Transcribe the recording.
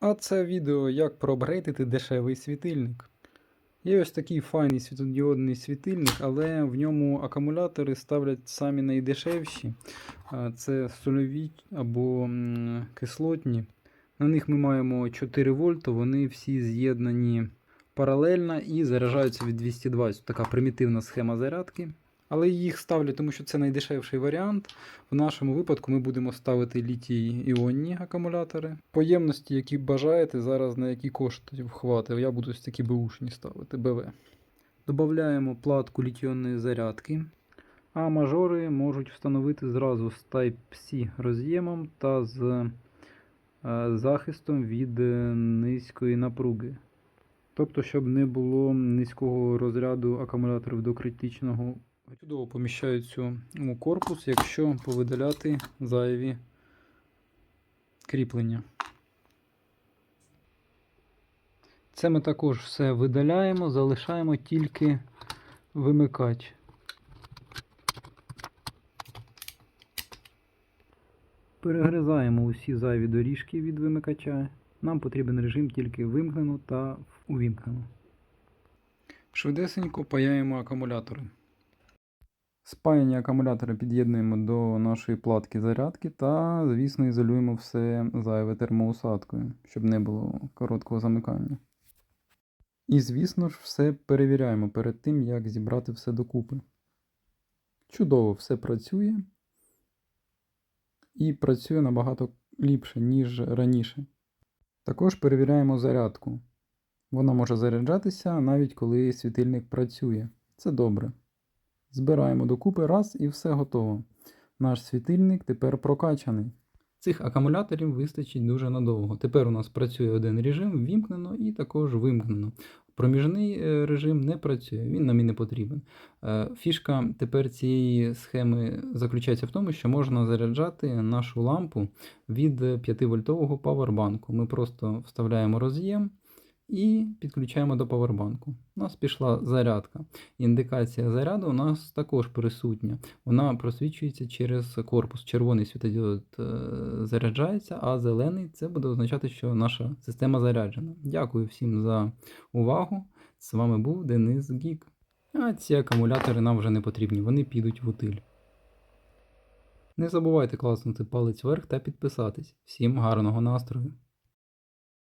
А це відео як проапгрейдити дешевий світильник. Є ось такий файний світлодіодний світильник, але в ньому акумулятори ставлять самі найдешевші. Це сольові або кислотні. На них ми маємо 4 вольта, вони всі з'єднані паралельно і заряджаються від 220. Така примітивна схема зарядки. Але їх ставлять, тому що це найдешевший варіант. В нашому випадку ми будемо ставити літій-іонні акумулятори. Поємності, які бажаєте, зараз на які коштують хватить. Я буду ось такі бушні ставити, БВ. Додаємо платку літіонної зарядки. А мажори можуть встановити зразу з Type-C роз'ємом та з е, захистом від е, низької напруги. Тобто, щоб не було низького розряду акумуляторів до критичного. Чудово поміщаються у корпус, якщо повидаляти зайві кріплення. Це ми також все видаляємо, залишаємо тільки вимикач. Перегризаємо усі зайві доріжки від вимикача. Нам потрібен режим тільки вимкнено та увімкнено. Швидесенько паяємо акумулятори. Спаяні акумулятори під'єднуємо до нашої платки зарядки та, звісно, ізолюємо все зайве термоусадкою, щоб не було короткого замикання. І, звісно ж, все перевіряємо перед тим, як зібрати все докупи. Чудово, все працює. І працює набагато ліпше, ніж раніше. Також перевіряємо зарядку. Вона може заряджатися навіть коли світильник працює. Це добре. Збираємо докупи раз і все готово. Наш світильник тепер прокачаний. Цих акумуляторів вистачить дуже надовго. Тепер у нас працює один режим, вімкнено і також вимкнено. Проміжний е, режим не працює, він нам і не потрібен. Е, Фішка тепер цієї схеми заключається в тому, що можна заряджати нашу лампу від 5-вольтового павербанку. Ми просто вставляємо роз'єм і підключаємо до павербанку. У нас пішла зарядка. Індикація заряду у нас також присутня. Вона просвічується через корпус. Червоний світодіод е, заряджається, а зелений це буде означати, що наша система заряджена. Дякую всім за увагу. З вами був Денис Гік. А ці акумулятори нам вже не потрібні, вони підуть в утиль. Не забувайте класнути палець вверх та підписатись. Всім гарного настрою!